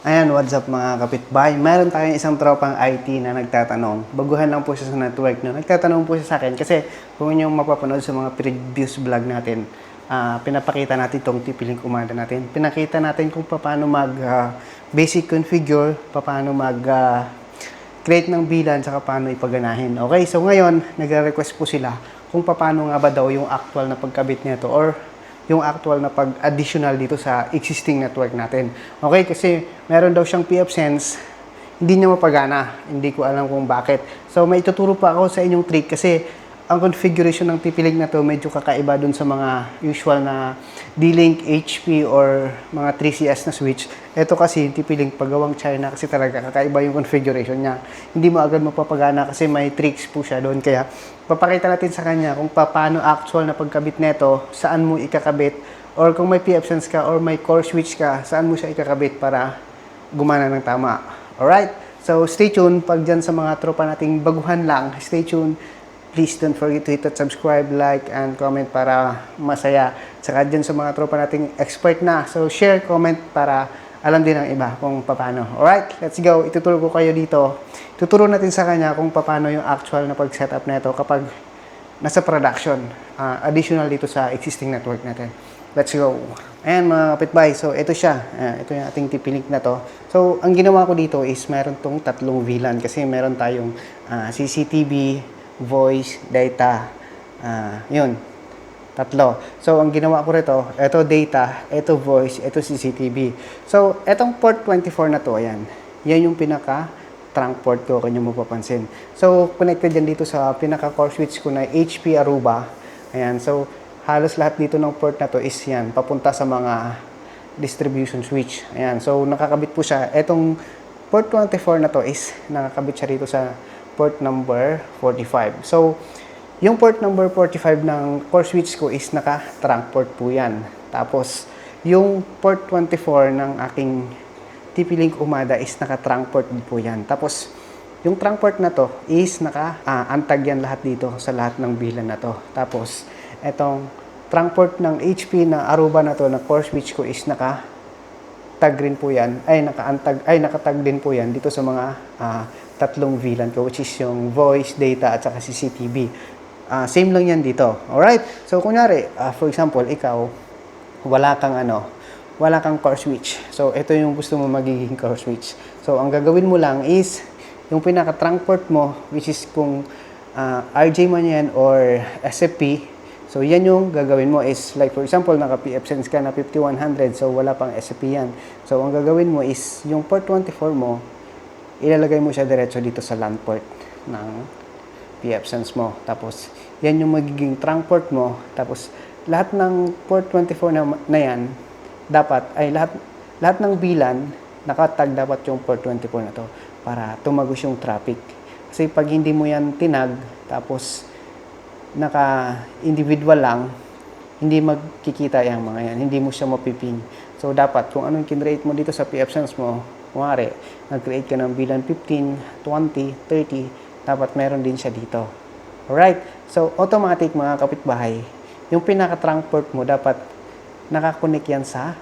Ayan, what's up mga kapitbahay? Meron tayong isang tropang IT na nagtatanong. Baguhan lang po siya sa network no. Nagtatanong po siya sa akin kasi kung yung mapapanood sa mga previous vlog natin, ah, pinapakita natin itong TP-Link umanda natin. Pinakita natin kung paano mag ah, basic configure, paano mag ah, create ng bilan, saka paano ipaganahin. Okay, so ngayon, nagre-request po sila kung paano nga ba daw yung actual na pagkabit nito or yung actual na pag-additional dito sa existing network natin. Okay, kasi meron daw siyang PF Sense, hindi niya mapagana. Hindi ko alam kung bakit. So, may ituturo pa ako sa inyong trick kasi ang configuration ng TP-Link na to medyo kakaiba dun sa mga usual na D-Link, HP, or mga 3CS na switch. Ito kasi yung TP-Link pagawang China kasi talaga kakaiba yung configuration niya. Hindi mo agad mapapagana kasi may tricks po siya doon. Kaya papakita natin sa kanya kung paano actual na pagkabit neto, saan mo ikakabit, or kung may PF Sense ka or may core switch ka, saan mo siya ikakabit para gumana ng tama. Alright? So, stay tuned. Pag dyan sa mga tropa nating baguhan lang, stay tuned. Please don't forget to hit that subscribe, like, and comment para masaya. Saka dyan sa mga tropa nating expert na. So, share, comment para alam din ng iba kung paano. Alright, let's go. Ituturo ko kayo dito. Tuturo natin sa kanya kung paano yung actual na pag-setup nito kapag nasa production. ah, additional dito sa existing network natin. Let's go. Ayan mga kapitbahay. So, ito siya. Ah, ito yung ating TP-Link na to. So, ang ginawa ko dito is meron tong tatlong VLAN kasi meron tayong ah, CCTV, voice, data. ah, yun. Tatlo. So, ang ginawa ko rito, ito data, ito voice, ito CCTV. So, etong port 24 na to, ayan. Yan yung pinaka trunk port ko, kanya mo papansin. So, connected yan dito sa pinaka core switch ko na HP Aruba. Ayan. So, halos lahat dito ng port na to is yan, papunta sa mga distribution switch. Ayan. So, nakakabit po siya. Etong port 24 na to is nakakabit siya dito sa port number 45. So, yung port number 45 ng core switch ko is naka-trunk port po yan. Tapos, yung port 24 ng aking TP-Link Umada is naka-trunk port po yan. Tapos, yung trunk port na to is naka-antag yan lahat dito sa lahat ng bilan na to. Tapos, etong trunk port ng HP na Aruba na to na core switch ko is naka tag rin po yan, ay nakaantag, ay nakatag din po yan dito sa mga ah, tatlong VLAN ko which is yung voice, data at saka CCTV. Ah, same lang yan dito. Alright? So, kunyari, ah, for example, ikaw, wala kang ano, wala kang core switch. So, ito yung gusto mo magiging core switch. So, ang gagawin mo lang is, yung pinaka-trunk port mo, which is kung ah, RJ man yan or SFP, so yan yung gagawin mo is, like for example, naka-PF Sense ka na 5100, so wala pang SFP yan. So, ang gagawin mo is, yung port 24 mo, ilalagay mo siya diretso dito sa LAN port ng PF Sense mo. Tapos, yan yung magiging trunk port mo. Tapos, lahat ng port 24 na, na yan, dapat, ay lahat, lahat ng bilan, nakatag dapat yung port 24 na to para tumagos yung traffic. Kasi pag hindi mo yan tinag, tapos naka-individual lang, hindi magkikita yung mga yan. Hindi mo siya mapiping. So, dapat, kung anong kinrate mo dito sa PF Sense mo, kumari, nag-create ka ng bilan 15, 20, 30, dapat meron din siya dito. Alright? So, automatic mga kapitbahay, yung pinaka-trunk port mo, dapat nakakonect yan sa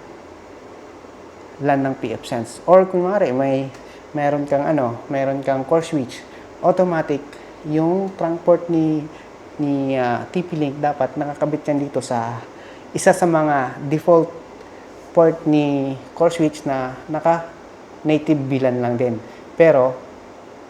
LAN ng PF Sense. Or kunwari, may meron kang ano, meron kang core switch, automatic yung trunk port ni ni ah, TP-Link dapat nakakabit yan dito sa isa sa mga default port ni core switch na naka native VLAN lang din. Pero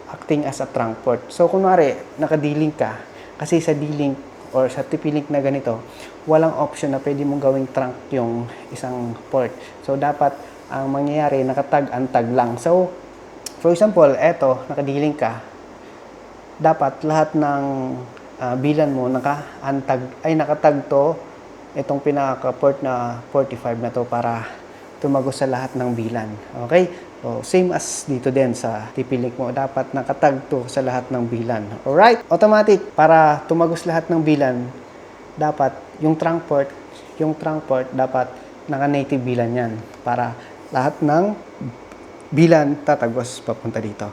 acting as a trunk port. So kunwari, naka-D-Link ka, kasi sa D-Link or sa TP-Link na ganito, walang option na pwede mong gawing trunk yung isang port. So dapat ang mangyayari nakatag-antag lang. So for example, eto, naka-D-Link ka, dapat lahat ng ah, bilan mo naka-antag ay nakatag to itong pinaka-port na 45 na to para tumagos sa lahat ng bilan. Okay? So, same as dito din sa TP-Link mo. Dapat nakatag to sa lahat ng bilan. Alright? Automatic. Para tumagos lahat ng bilan, dapat yung trunk port, yung trunk port dapat naka-native bilan yan. Para lahat ng bilan tatagos papunta dito.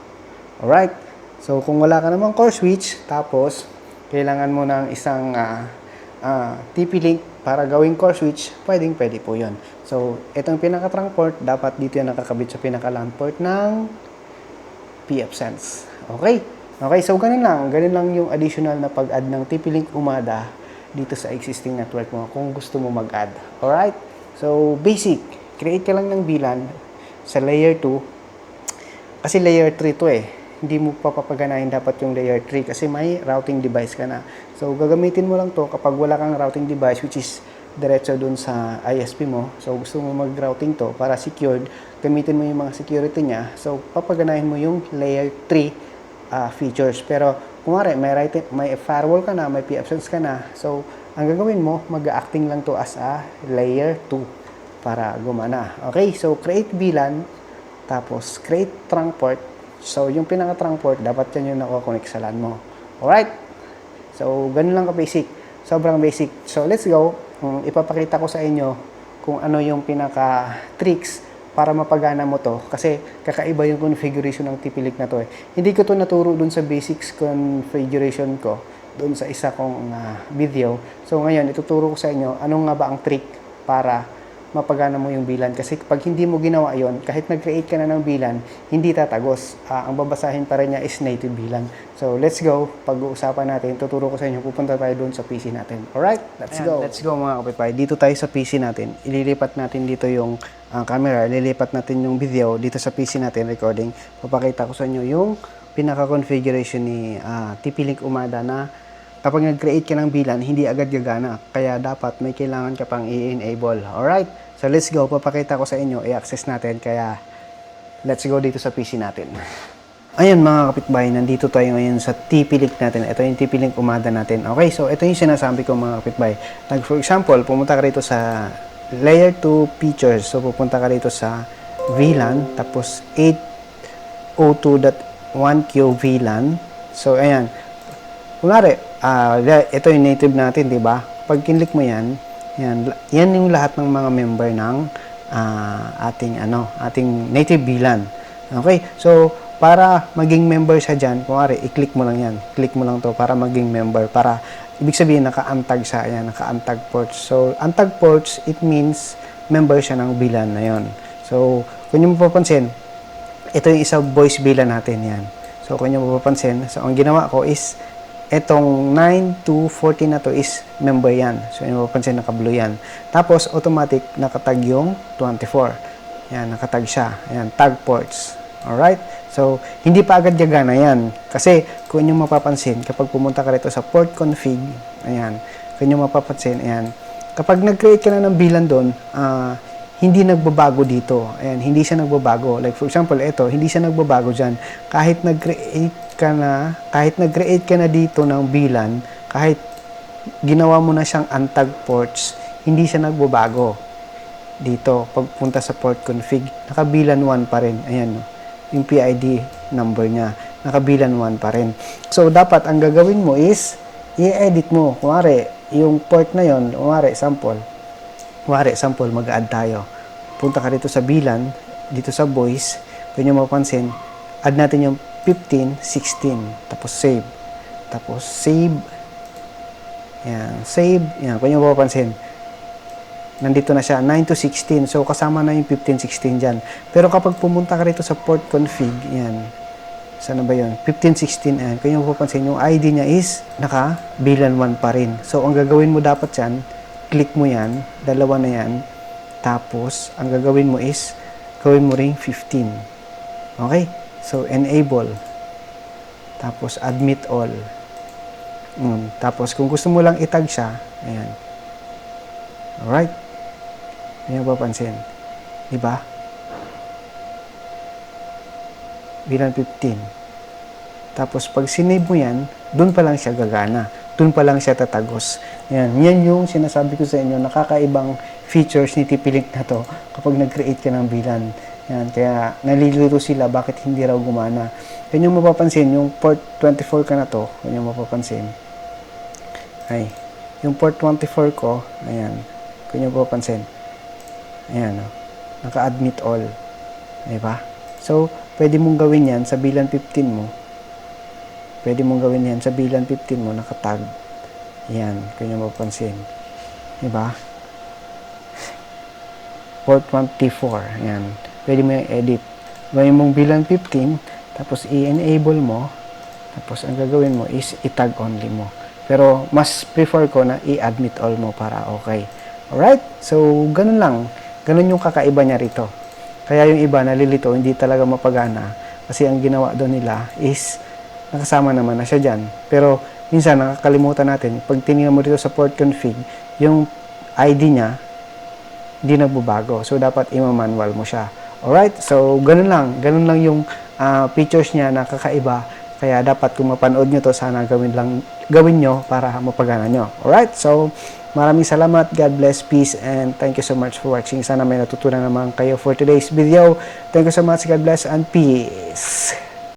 Alright? So, kung wala ka namang core switch, tapos, kailangan mo ng isang ah, ah, TP-Link para gawing core switch, pwedeng pwede po yun. So, itong pinaka-trunk port, dapat dito yan nakakabit sa pinaka-LAN port ng PF Sense. Okay? Okay, so ganun lang. Ganun lang yung additional na pag-add ng TP-Link Umada dito sa existing network mo kung gusto mo mag-add. Alright? So, basic. Create ka lang ng VLAN sa layer 2. Kasi layer 3 to eh. Hindi mo papapaganahin dapat yung layer 3 kasi may routing device ka na. So, gagamitin mo lang to kapag wala kang routing device which is diretso dun sa ISP mo. So, gusto mo mag-routing to para secured. Gamitin mo yung mga security niya. So, papaganahin mo yung layer 3 ah, features. Pero, kung may, right, may firewall ka na, may PFSense ka na. So, ang gagawin mo, mag-acting lang to as a layer 2 para gumana. Okay, so create VLAN, tapos create trunk port. So, yung pinaka-trunk dapat yan yung nakakonect sa LAN mo. Alright? So, ganun lang ka-basic. Sobrang basic. So, let's go. Um, ipapakita ko sa inyo kung ano yung pinaka-tricks para mapagana mo to. Kasi kakaiba yung configuration ng TP-Link na to eh. Hindi ko to naturo dun sa basics configuration ko dun sa isa kong ah, video. So, ngayon, ituturo ko sa inyo anong nga ba ang trick para mapagana mo yung bilan. Kasi pag hindi mo ginawa yon kahit nag-create ka na ng bilan, hindi tatagos. Ah, ang babasahin pa rin niya is native bilan. So, let's go. Pag-uusapan natin, tuturo ko sa inyo, pupunta tayo doon sa PC natin. Alright? Let's go. Let's go mga kapitbahay. Dito tayo sa PC natin. Ililipat natin dito yung ah, camera. Ililipat natin yung video dito sa PC natin, recording. Papakita ko sa inyo yung pinaka-configuration ni ah, TP-Link Umada na kapag nag-create ka ng bilan, hindi agad gagana. Kaya dapat may kailangan ka pang i-enable. Alright? So let's go. Papakita ko sa inyo. I-access natin. Kaya let's go dito sa PC natin. Ayan mga kapitbahay, nandito tayo ngayon sa TP-Link natin. Ito yung TP-Link umada natin. Okay, so ito yung sinasabi ko mga kapitbahay. Like for example, pumunta ka rito sa layer 2 features. So pupunta ka rito sa VLAN, tapos 802.1q VLAN. So ayan, Kunwari, ah, ito yung native natin, di ba? Pag kinlik mo yan, yan, yan yung lahat ng mga member ng ah, ating ano, ating native VLAN. Okay? So, para maging member siya dyan, kunwari, i-click mo lang yan. Click mo lang to para maging member. Para, ibig sabihin, naka-untag siya. Ayan, naka-untag ports. So, untag ports, it means member siya ng VLAN na yon. So, kung nyo mapapansin, ito yung isang voice VLAN natin yan. So, kung nyo mapapansin, so, ang ginawa ko is, etong 9 to 14 na to is member yan. So, yung mapapansin, naka-blue yan. Tapos, automatic, nakatag yung 24. Yan, nakatag siya. Yan, tag ports. Alright? So, hindi pa agad gagana yan. Kasi, kung yung mapapansin, kapag pumunta ka rito sa port config, ayan, kung yung mapapansin, ayan, kapag nag-create ka na ng bilan doon, ah, hindi nagbabago dito. Ayan, hindi siya nagbabago. Like for example, ito, hindi siya nagbabago diyan. Kahit nag-create ka na, kahit nag-create ka na dito ng bilan, kahit ginawa mo na siyang untag ports, hindi siya nagbabago. Dito, pagpunta sa port config, nakabilan 1 pa rin. Ayan, no? yung PID number niya. Nakabilan 1 pa rin. So, dapat ang gagawin mo is, i-edit mo. Kunwari, yung port na yon, kunwari, sample, Kuwari, sample, mag-add tayo. Punta ka dito sa bilan, dito sa voice, kung nyo mapansin, add natin yung 15, 16, tapos save. Tapos save, yan, save, yan, kung nyo mapapansin, nandito na siya, 9 to 16, so kasama na yung 15, 16 dyan. Pero kapag pumunta ka rito sa port config, yan, sana ba yun? 15, 16, yan, kung nyo mapapansin, yung ID niya is, naka, bilan 1 pa rin. So, ang gagawin mo dapat yan, click mo yan, dalawa na yan, tapos, ang gagawin mo is, gawin mo ring 15. Okay? So, enable. Tapos, admit all. Mm. Tapos, kung gusto mo lang itag siya, ayan. Alright? Hindi mo papansin. Diba? Bilang 15. Tapos, pag sinave mo yan, dun pa lang siya gagana dun pa lang siya tatagos. Yan, yan yung sinasabi ko sa inyo, nakakaibang features ni TP-Link na to kapag nag-create ka ng bilan. Yan, kaya nalilito sila bakit hindi raw gumana. Yan yung mapapansin, yung port 24 ka na to, yan yung mapapansin. Ay, yung port 24 ko, ayan, kung yung mapapansin. Ayan, oh, naka-admit all. Diba? So, pwede mong gawin yan sa bilan 15 mo pwede mong gawin yan sa bilan 15 mo nakatag yan kung nyo mapansin Diba? Port 24. Ayan. Pwede mo yung edit. Gawin mong bilang 15, tapos i-enable mo, tapos ang gagawin mo is i-tag only mo. Pero mas prefer ko na i-admit all mo para okay. Alright? So, ganun lang. Ganun yung kakaiba niya rito. Kaya yung iba nalilito, hindi talaga mapagana. Kasi ang ginawa doon nila is nakasama naman na siya dyan. Pero minsan nakakalimutan natin, pag tinignan mo dito sa port config, yung ID niya, hindi nagbabago. So, dapat ima-manual mo siya. Alright? So, ganun lang. Ganun lang yung ah, features niya na kakaiba. Kaya dapat kung mapanood nyo to, sana gawin lang gawin nyo para mapagana nyo. Alright? So, maraming salamat. God bless, peace, and thank you so much for watching. Sana may natutunan naman kayo for today's video. Thank you so much. God bless and peace.